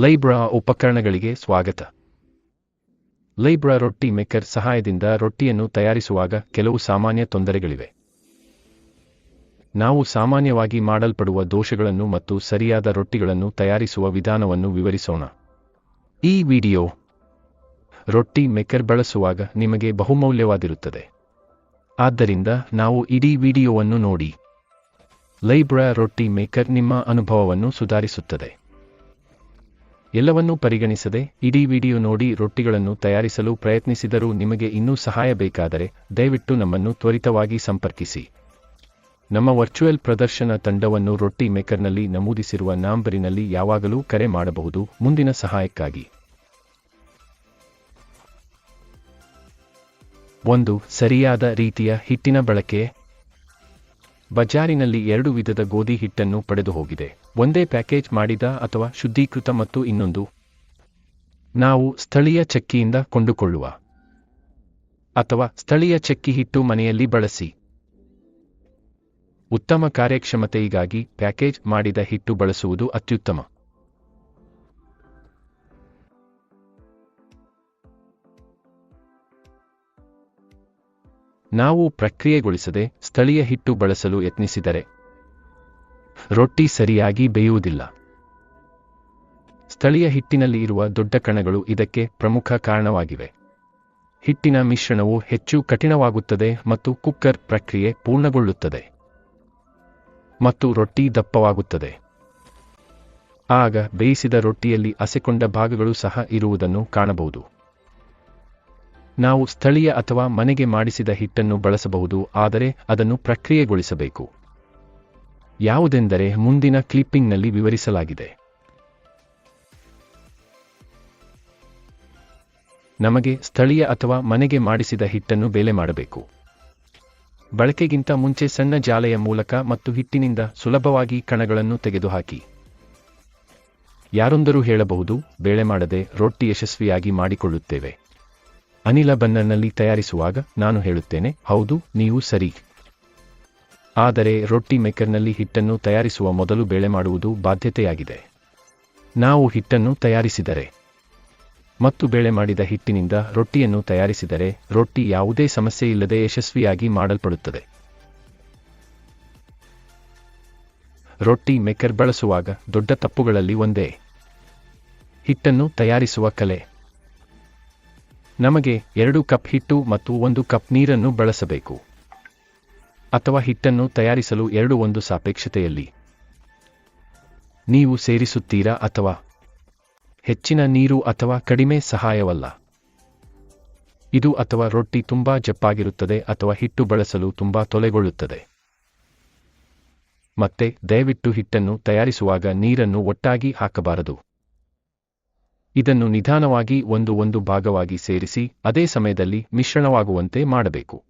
ಲೈಬ್ರಾ ಉಪಕರಣಗಳಿಗೆ ಸ್ವಾಗತ. ಲೈಬ್ರಾ ರೊಟ್ಟಿ ಮೇಕರ್ ಸಹಾಯದಿಂದ ರೊಟ್ಟಿಯನ್ನು ತಯಾರಿಸುವಾಗ ಕೆಲವು ಸಾಮಾನ್ಯ ತೊಂದರೆಗಳಿವೆ. ನಾವು ಸಾಮಾನ್ಯವಾಗಿ ಮಾಡಲ್ಪಡುವ ದೋಷಗಳನ್ನು ಮತ್ತು ಸರಿಯಾದ ರೊಟ್ಟಿಗಳನ್ನು ತಯಾರಿಸುವ ವಿಧಾನವನ್ನು ವಿವರಿಸೋಣ. ಈ ವಿಡಿಯೋ ರೊಟ್ಟಿ ಮೇಕರ್ ಬಳಸುವಾಗ ನಿಮಗೆ ಬಹುಮೌಲ್ಯವಾಗಿರುತ್ತದೆ ಆದ್ದರಿಂದ ನಾವು ಇಡೀ ವಿಡಿಯೋವನ್ನು ನೋಡಿ. ಲೈಬ್ರಾ ರೊಟ್ಟಿ ಮೇಕರ್ ನಿಮ್ಮ ಅನುಭವವನ್ನು ಸುಧಾರಿಸುತ್ತದೆ. ಎಲ್ಲವನ್ನೂ ಪರಿಗಣಿಸದೆ ಇಡೀ ವಿಡಿಯೋ ನೋಡಿ ರೊಟ್ಟಿಗಳನ್ನು ತಯಾರಿಸಲು ಪ್ರಯತ್ನಿಸಿದರೂ ನಿಮಗೆ ಇನ್ನೂ ಸಹಾಯ ಬೇಕಾದರೆ ದಯವಿಟ್ಟು ನಮ್ಮನ್ನು ತ್ವರಿತವಾಗಿ ಸಂಪರ್ಕಿಸಿ. ನಮ್ಮ ವರ್ಚುವಲ್ ಪ್ರದರ್ಶನ ತಂಡವನ್ನು ರೊಟ್ಟಿ ಮೇಕರ್ನಲ್ಲಿ ನಮೂದಿಸಿರುವ ನಾಂಬರಿನಲ್ಲಿ ಯಾವಾಗಲೂ ಕರೆ ಮಾಡಬಹುದು. ಮುಂದಿನ ಸಹಾಯಕ್ಕಾಗಿ. ಒಂದು, ಸರಿಯಾದ ರೀತಿಯ ಹಿಟ್ಟಿನ ಬಳಕೆ. ಬಜಾರಿನಲ್ಲಿ ಎರಡು ವಿಧದ ಗೋಧಿ ಹಿಟ್ಟನ್ನು ಪಡೆದು ಹೋಗಿದೆ. ಒಂದೇ ಪ್ಯಾಕೇಜ್ ಮಾಡಿದ ಅಥವಾ ಶುದ್ಧೀಕೃತ ಮತ್ತು ಇನ್ನೊಂದು. ನಾವು ಸ್ಥಳೀಯ ಚಕ್ಕಿಯಿಂದ ಕೊಂಡುಕೊಳ್ಳುವ. ಅಥವಾ ಸ್ಥಳೀಯ ಚಕ್ಕಿ ಹಿಟ್ಟು ಮನೆಯಲ್ಲಿ ಬಳಸಿ. ಉತ್ತಮ ಕಾರ್ಯಕ್ಷಮತೆಯಿಗಾಗಿ ಪ್ಯಾಕೇಜ್ ಮಾಡಿದ ಹಿಟ್ಟು ಬಳಸುವುದು ಅತ್ಯುತ್ತಮ. ನಾವು ಪ್ರಕ್ರಿಯೆಗೊಳಿಸದೆ ಸ್ಥಳೀಯ ಹಿಟ್ಟು ಬಳಸಲು ಯತ್ನಿಸಿದರೆ ರೊಟ್ಟಿ ಸರಿಯಾಗಿ ಬೇಯುವುದಿಲ್ಲ. ಸ್ಥಳೀಯ ಹಿಟ್ಟಿನಲ್ಲಿ ಇರುವ ದೊಡ್ಡ ಕಣಗಳು ಇದಕ್ಕೆ ಪ್ರಮುಖ ಕಾರಣವಾಗಿವೆ. ಹಿಟ್ಟಿನ ಮಿಶ್ರಣವು ಹೆಚ್ಚು ಕಠಿಣವಾಗುತ್ತದೆ ಮತ್ತು ಕುಕ್ಕರ್ ಪ್ರಕ್ರಿಯೆ ಪೂರ್ಣಗೊಳ್ಳುತ್ತದೆ ಮತ್ತು ರೊಟ್ಟಿ ದಪ್ಪವಾಗುತ್ತದೆ. ಆಗ ಬೇಯಿಸಿದ ರೊಟ್ಟಿಯಲ್ಲಿ ಅಸೆಕೊಂಡ ಭಾಗಗಳು ಸಹ ಇರುವುದನ್ನು ಕಾಣಬಹುದು. ನಾವು ಸ್ಥಳೀಯ ಅಥವಾ ಮನೆಗೆ ಮಾಡಿಸಿದ ಹಿಟ್ಟನ್ನು ಬಳಸಬಹುದು, ಆದರೆ ಅದನ್ನು ಪ್ರಕ್ರಿಯೆಗೊಳಿಸಬೇಕು. ಯಾವುದೆಂದರೆ ಮುಂದಿನ ಕ್ಲಿಪ್ಪಿಂಗ್ನಲ್ಲಿ ವಿವರಿಸಲಾಗಿದೆ. ನಮಗೆ ಸ್ಥಳೀಯ ಅಥವಾ ಮನೆಗೆ ಮಾಡಿಸಿದ ಹಿಟ್ಟನ್ನು ಬೇಲೆ ಮಾಡಬೇಕು. ಬಳಕೆಗಿಂತ ಮುಂಚೆ ಸಣ್ಣ ಜಾಲೆಯ ಮೂಲಕ ಮತ್ತು ಹಿಟ್ಟಿನಿಂದ ಸುಲಭವಾಗಿ ಕಣಗಳನ್ನು ತೆಗೆದುಹಾಕಿ. ಯಾರೊಂದರೂ ಹೇಳಬಹುದು, ಬೇಳೆ ಮಾಡದೆ ರೊಟ್ಟಿ ಯಶಸ್ವಿಯಾಗಿ ಮಾಡಿಕೊಳ್ಳುತ್ತೇವೆ. ಅನಿಲ ಬನ್ನರ್ನಲ್ಲಿ ತಯಾರಿಸುವಾಗ ನಾನು ಹೇಳುತ್ತೇನೆ, ಹೌದು, ನೀವು ಸರಿ. ಆದರೆ ರೊಟ್ಟಿ ಮೇಕರ್ನಲ್ಲಿ ಹಿಟ್ಟನ್ನು ತಯಾರಿಸುವ ಮೊದಲು ಬೇಳೆ ಮಾಡುವುದು ಬಾಧ್ಯತೆಯಾಗಿದೆ. ನಾವು ಹಿಟ್ಟನ್ನು ತಯಾರಿಸಿದರೆ ಮತ್ತು ಬೇಳೆ ಮಾಡಿದ ಹಿಟ್ಟಿನಿಂದ ರೊಟ್ಟಿಯನ್ನು ತಯಾರಿಸಿದರೆ ರೊಟ್ಟಿ ಯಾವುದೇ ಸಮಸ್ಯೆಯಿಲ್ಲದೆ ಯಶಸ್ವಿಯಾಗಿ ಮಾಡಲ್ಪಡುತ್ತದೆ. ರೊಟ್ಟಿ ಮೇಕರ್ ಬಳಸುವಾಗ ದೊಡ್ಡ ತಪ್ಪುಗಳಲ್ಲಿ ಒಂದೇ. ಹಿಟ್ಟನ್ನು ತಯಾರಿಸುವ ಕಲೆ. ನಮಗೆ ಎರಡು ಕಪ್ ಹಿಟ್ಟು ಮತ್ತು ಒಂದು ಕಪ್ ನೀರನ್ನು ಬಳಸಬೇಕು. ಅಥವಾ ಹಿಟ್ಟನ್ನು ತಯಾರಿಸಲು ಎರಡು ಒಂದು ಸಾಪೇಕ್ಷತೆಯಲ್ಲಿ. ನೀವು ಸೇರಿಸುತ್ತೀರಾ ಅಥವಾ ಹೆಚ್ಚಿನ ನೀರು ಅಥವಾ ಕಡಿಮೆ ಸಹಾಯವಲ್ಲ. ಇದು ಅಥವಾ ರೊಟ್ಟಿ ತುಂಬಾ ಜಪ್ಪಾಗಿರುತ್ತದೆ ಅಥವಾ ಹಿಟ್ಟು ಬಳಸಲು ತುಂಬಾ ತೊಲೆಗೊಳ್ಳುತ್ತದೆ. ಮತ್ತೆ ದಯವಿಟ್ಟು ಹಿಟ್ಟನ್ನು ತಯಾರಿಸುವಾಗ ನೀರನ್ನು ಒಟ್ಟಾಗಿ ಹಾಕಬಾರದು. ಇದನ್ನು ನಿಧಾನವಾಗಿ ಒಂದು ಒಂದು ಭಾಗವಾಗಿ ಸೇರಿಸಿ, ಅದೇ ಸಮಯದಲ್ಲಿ ಮಿಶ್ರಣವಾಗುವಂತೆ ಮಾಡಬೇಕು.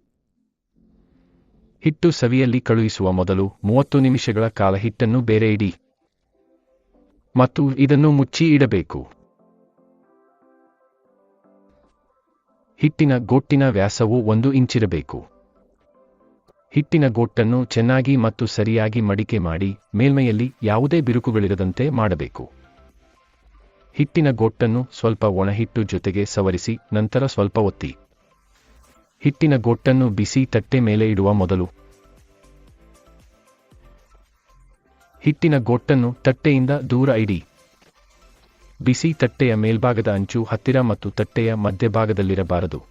ಹಿಟ್ಟು ಸವಿಯಲ್ಲಿ ಕಳುಹಿಸುವ ಮೊದಲು ಮೂವತ್ತು ನಿಮಿಷಗಳ ಕಾಲ ಹಿಟ್ಟನ್ನು ಬೇರೆ ಇಡಿ ಮತ್ತು ಇದನ್ನು ಮುಚ್ಚಿ ಇಡಬೇಕು. ಹಿಟ್ಟಿನ ಗೋಟ್ಟಿನ ವ್ಯಾಸವು ಒಂದು ಇಂಚಿರಬೇಕು. ಹಿಟ್ಟಿನ ಗೋಟ್ಟನ್ನು ಚೆನ್ನಾಗಿ ಮತ್ತು ಸರಿಯಾಗಿ ಮಡಿಕೆ ಮಾಡಿ ಮೇಲ್ಮೈಯಲ್ಲಿ ಯಾವುದೇ ಬಿರುಕುಗಳಿರದಂತೆ ಮಾಡಬೇಕು. ಹಿಟ್ಟಿನ ಗೊಟ್ಟನ್ನು ಸ್ವಲ್ಪ ಒಣಹಿಟ್ಟು ಜೊತೆಗೆ ಸವರಿಸಿ ನಂತರ ಸ್ವಲ್ಪ ಒತ್ತಿ. ಹಿಟ್ಟಿನ ಗೊಟ್ಟನ್ನು ಬಿಸಿ ತಟ್ಟೆ ಮೇಲೆ ಇಡುವ ಮೊದಲು. ಹಿಟ್ಟಿನ ಗೊಟ್ಟನ್ನು ತಟ್ಟೆಯಿಂದ ದೂರ ಇಡಿ. ಬಿಸಿ ತಟ್ಟೆಯ ಮೇಲ್ಭಾಗದ ಅಂಚು ಹತ್ತಿರ ಮತ್ತು ತಟ್ಟೆಯ ಮಧ್ಯಭಾಗದಲ್ಲಿರಬಾರದು.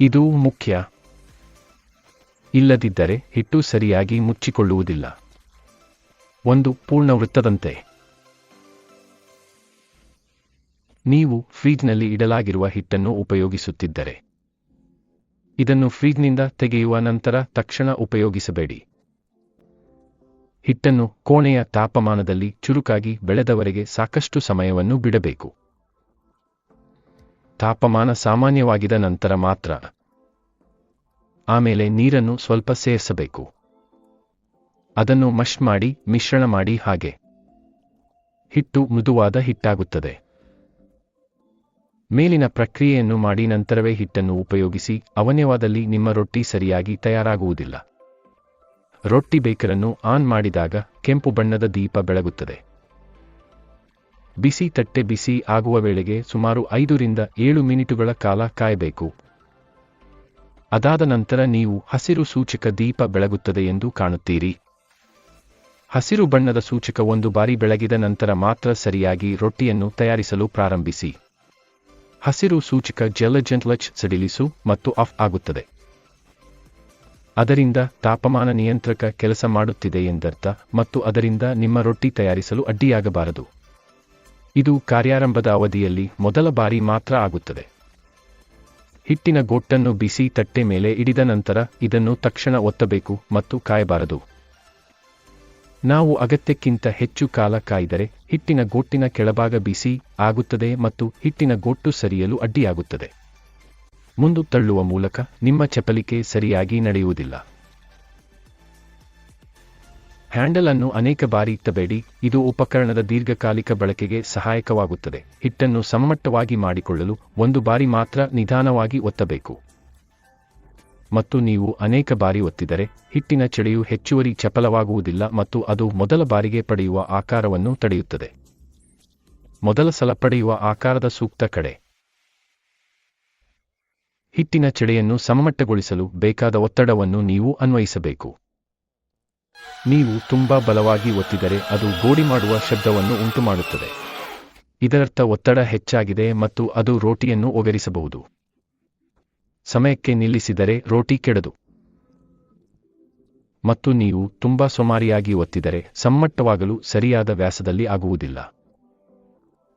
ಇದು ಮುಖ್ಯ. ಇಲ್ಲದಿದ್ದರೆ ಹಿಟ್ಟು ಸರಿಯಾಗಿ ಮುಚ್ಚಿಕೊಳ್ಳುವುದಿಲ್ಲ. ಒಂದು ಪೂರ್ಣ ವೃತ್ತದಂತೆ ನೀವು ಫ್ರೀಜ್ನಲ್ಲಿ ಇಡಲಾಗಿರುವ ಹಿಟ್ಟನ್ನು ಉಪಯೋಗಿಸುತ್ತಿದ್ದರೆ. ಇದನ್ನು ಫ್ರೀಜ್ನಿಂದ ತೆಗೆಯುವ ನಂತರ ತಕ್ಷಣ ಉಪಯೋಗಿಸಬೇಡಿ. ಹಿಟ್ಟನ್ನು ಕೋಣೆಯ ತಾಪಮಾನದಲ್ಲಿ ಚುರುಕಾಗಿ ಬೆಳೆದವರೆಗೆ ಸಾಕಷ್ಟು ಸಮಯವನ್ನು ಬಿಡಬೇಕು. ತಾಪಮಾನ ಸಾಮಾನ್ಯವಾಗಿದ ನಂತರ ಮಾತ್ರ ಆಮೇಲೆ ನೀರನ್ನು ಸ್ವಲ್ಪ ಸೇರಿಸಬೇಕು. ಅದನ್ನು ಮಶ್ ಮಾಡಿ, ಮಿಶ್ರಣ ಮಾಡಿ ಹಾಗೆ. ಹಿಟ್ಟು ಮೃದುವಾದ ಹಿಟ್ಟಾಗುತ್ತದೆ. ಮೇಲಿನ ಪ್ರಕ್ರಿಯೆಯನ್ನು ಮಾಡಿ ನಂತರವೇ ಹಿಟ್ಟನ್ನು ಉಪಯೋಗಿಸಿ, ಅವನ್ಯವಾದಲ್ಲಿ ನಿಮ್ಮ ರೊಟ್ಟಿ ಸರಿಯಾಗಿ ತಯಾರಾಗುವುದಿಲ್ಲ. ರೊಟ್ಟಿ ಬೇಕರನ್ನು ಆನ್ ಮಾಡಿದಾಗ ಕೆಂಪು ಬಣ್ಣದ ದೀಪ ಬೆಳಗುತ್ತದೆ. ಬಿಸಿ ತಟ್ಟೆ ಬಿಸಿ ಆಗುವ ವೇಳೆಗೆ ಸುಮಾರು ಐದರಿಂದ ಏಳು ಮಿನಿಟುಗಳ ಕಾಲ ಕಾಯಬೇಕು. ಅದಾದ ನಂತರ ನೀವು ಹಸಿರು ಸೂಚಕ ದೀಪ ಬೆಳಗುತ್ತದೆ ಎಂದು ಕಾಣುತ್ತೀರಿ. ಹಸಿರು ಬಣ್ಣದ ಸೂಚಕ ಒಂದು ಬಾರಿ ಬೆಳಗಿದ ನಂತರ ಮಾತ್ರ ಸರಿಯಾಗಿ ರೊಟ್ಟಿಯನ್ನು ತಯಾರಿಸಲು ಪ್ರಾರಂಭಿಸಿ. ಹಸಿರು ಸೂಚಕ ಜಲಜಂಟ್ಲಚ್ ಸಡಿಲಿಸು ಮತ್ತು ಆಫ್ ಆಗುತ್ತದೆ. ಅದರಿಂದ ತಾಪಮಾನ ನಿಯಂತ್ರಕ ಕೆಲಸ ಮಾಡುತ್ತಿದೆ ಎಂದರ್ಥ ಮತ್ತು ಅದರಿಂದ ನಿಮ್ಮ ರೊಟ್ಟಿ ತಯಾರಿಸಲು ಅಡ್ಡಿಯಾಗಬಾರದು. ಇದು ಕಾರ್ಯಾರಂಭದ ಅವಧಿಯಲ್ಲಿ ಮೊದಲ ಬಾರಿ ಮಾತ್ರ ಆಗುತ್ತದೆ. ಹಿಟ್ಟಿನ ಗೊಟ್ಟನ್ನು ಬಿಸಿ ತಟ್ಟೆ ಮೇಲೆ ಇಡಿದ ನಂತರ ಇದನ್ನು ತಕ್ಷಣ ಒತ್ತಬೇಕು ಮತ್ತು ಕಾಯಬಾರದು. ನಾವು ಅಗತ್ಯಕ್ಕಿಂತ ಹೆಚ್ಚು ಕಾಲ ಕಾಯ್ದರೆ ಹಿಟ್ಟಿನ ಗೊಟ್ಟಿನ ಕೆಳಭಾಗ ಬಿಸಿ ಆಗುತ್ತದೆ ಮತ್ತು ಹಿಟ್ಟಿನ ಗೊಟ್ಟು ಸರಿಯಲು ಅಡ್ಡಿಯಾಗುತ್ತದೆ. ಮುಂದು ತಳ್ಳುವ ಮೂಲಕ ನಿಮ್ಮ ಚಪಲಿಕೆ ಸರಿಯಾಗಿ ನಡೆಯುವುದಿಲ್ಲ. ಹ್ಯಾಂಡಲ್ ಅನ್ನು ಅನೇಕ ಬಾರಿ ಇತ್ತಬೇಡಿ, ಇದು ಉಪಕರಣದ ದೀರ್ಘಕಾಲಿಕ ಬಳಕೆಗೆ ಸಹಾಯಕವಾಗುತ್ತದೆ. ಹಿಟ್ಟನ್ನು ಸಮಮಟ್ಟವಾಗಿ ಮಾಡಿಕೊಳ್ಳಲು ಒಂದು ಬಾರಿ ಮಾತ್ರ ನಿಧಾನವಾಗಿ ಒತ್ತಬೇಕು. ಮತ್ತು ನೀವು ಅನೇಕ ಬಾರಿ ಒತ್ತಿದರೆ, ಹಿಟ್ಟಿನ ಚಳಿಯು ಹೆಚ್ಚುವರಿ ಚಪಲವಾಗುವುದಿಲ್ಲ ಮತ್ತು ಅದು ಮೊದಲ ಬಾರಿಗೆ ಪಡೆಯುವ ಆಕಾರವನ್ನು ತಡೆಯುತ್ತದೆ. ಮೊದಲ ಸಲ ಪಡೆಯುವ ಆಕಾರದ ಸೂಕ್ತ ಕಡೆ. ಹಿಟ್ಟಿನ ಚಳಿಯನ್ನು ಸಮಮಟ್ಟಗೊಳಿಸಲು ಬೇಕಾದ ಒತ್ತಡವನ್ನು ನೀವು ಅನ್ವಯಿಸಬೇಕು. ನೀವು ತುಂಬಾ ಬಲವಾಗಿ ಒತ್ತಿದರೆ ಅದು ಗೋಡಿ ಮಾಡುವ ಶಬ್ದವನ್ನು ಉಂಟುಮಾಡುತ್ತದೆ. ಇದರರ್ಥ ಒತ್ತಡ ಹೆಚ್ಚಾಗಿದೆ ಮತ್ತು ಅದು ರೋಟಿಯನ್ನು ಒಗರಿಸಬಹುದು. ಸಮಯಕ್ಕೆ ನಿಲ್ಲಿಸಿದರೆ ರೋಟಿ ಕೆಡದು. ಮತ್ತು ನೀವು ತುಂಬಾ ಸೊಮಾರಿಯಾಗಿ ಒತ್ತಿದರೆ ಸಮ್ಮಟ್ಟವಾಗಲು ಸರಿಯಾದ ವ್ಯಾಸದಲ್ಲಿ ಆಗುವುದಿಲ್ಲ.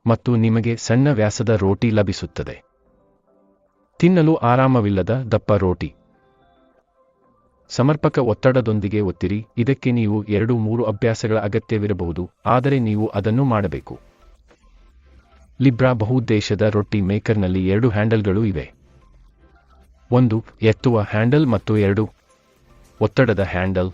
ಮತ್ತು ನಿಮಗೆ ಸಣ್ಣ ವ್ಯಾಸದ ರೋಟಿ ಲಭಿಸುತ್ತದೆ. ತಿನ್ನಲು ಆರಾಮವಿಲ್ಲದ ದಪ್ಪ ರೋಟಿ. ಸಮರ್ಪಕ ಒತ್ತಡದೊಂದಿಗೆ ಒತ್ತಿರಿ, ಇದಕ್ಕೆ ನೀವು ಎರಡು ಮೂರು ಅಭ್ಯಾಸಗಳ ಅಗತ್ಯವಿರಬಹುದು, ಆದರೆ ನೀವು ಅದನ್ನು ಮಾಡಬೇಕು. ಲಿಬ್ರಾ ಬಹುದ್ದೇಶದ ರೊಟ್ಟಿ ಮೇಕರ್ನಲ್ಲಿ ಎರಡು ಹ್ಯಾಂಡಲ್ಗಳು ಇವೆ. ಒಂದು ಎತ್ತುವ ಹ್ಯಾಂಡಲ್ ಮತ್ತು ಎರಡು ಒತ್ತಡದ ಹ್ಯಾಂಡಲ್.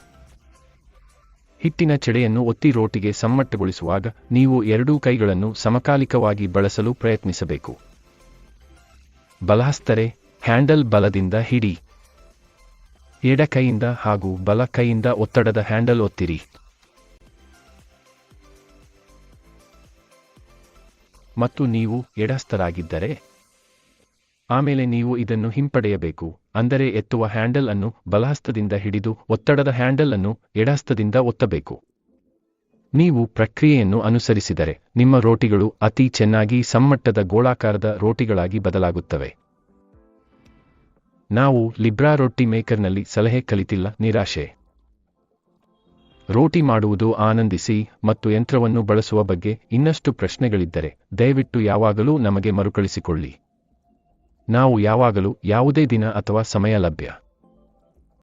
ಹಿಟ್ಟಿನ ಚಡೆಯನ್ನು ಒತ್ತಿ ರೋಟಿಗೆ ಸಮ್ಮಟ್ಟಗೊಳಿಸುವಾಗ ನೀವು ಎರಡೂ ಕೈಗಳನ್ನು ಸಮಕಾಲಿಕವಾಗಿ ಬಳಸಲು ಪ್ರಯತ್ನಿಸಬೇಕು. ಬಲಹಸ್ತರೆ, ಹ್ಯಾಂಡಲ್ ಬಲದಿಂದ ಹಿಡಿ. ಎಡ ಕೈಯಿಂದ ಹಾಗೂ ಬಲ ಕೈಯಿಂದ ಒತ್ತಡದ ಹ್ಯಾಂಡಲ್ ಒತ್ತಿರಿ. ಮತ್ತು ನೀವು ಎಡಹಸ್ತರಾಗಿದ್ದರೆ ಆಮೇಲೆ ನೀವು ಇದನ್ನು ಹಿಂಪಡೆಯಬೇಕು. ಅಂದರೆ ಎತ್ತುವ ಹ್ಯಾಂಡಲ್ ಅನ್ನು ಬಲಹಸ್ತದಿಂದ ಹಿಡಿದು ಒತ್ತಡದ ಹ್ಯಾಂಡಲ್ ಅನ್ನು ಎಡಹಸ್ತದಿಂದ ಒತ್ತಬೇಕು. ನೀವು ಪ್ರಕ್ರಿಯೆಯನ್ನು ಅನುಸರಿಸಿದರೆ ನಿಮ್ಮ ರೋಟಿಗಳು ಅತಿ ಚೆನ್ನಾಗಿ ಸಮ್ಮಟ್ಟದ ಗೋಳಾಕಾರದ ರೋಟಿಗಳಾಗಿ ಬದಲಾಗುತ್ತವೆ. ನಾವು ಲಿಬ್ರಾ ರೊಟ್ಟಿ ಮೇಕರ್ನಲ್ಲಿ ಸಲಹೆ ಕಲಿತಿಲ್ಲ, ನಿರಾಶೆ. ರೋಟಿ ಮಾಡುವುದು ಆನಂದಿಸಿ ಮತ್ತು ಯಂತ್ರವನ್ನು ಬಳಸುವ ಬಗ್ಗೆ ಇನ್ನಷ್ಟು ಪ್ರಶ್ನೆಗಳಿದ್ದರೆ ದಯವಿಟ್ಟು ಯಾವಾಗಲೂ ನಮಗೆ ಮರುಕಳಿಸಿಕೊಳ್ಳಿ. ನಾವು ಯಾವಾಗಲೂ ಯಾವುದೇ ದಿನ ಅಥವಾ ಸಮಯ ಲಭ್ಯ.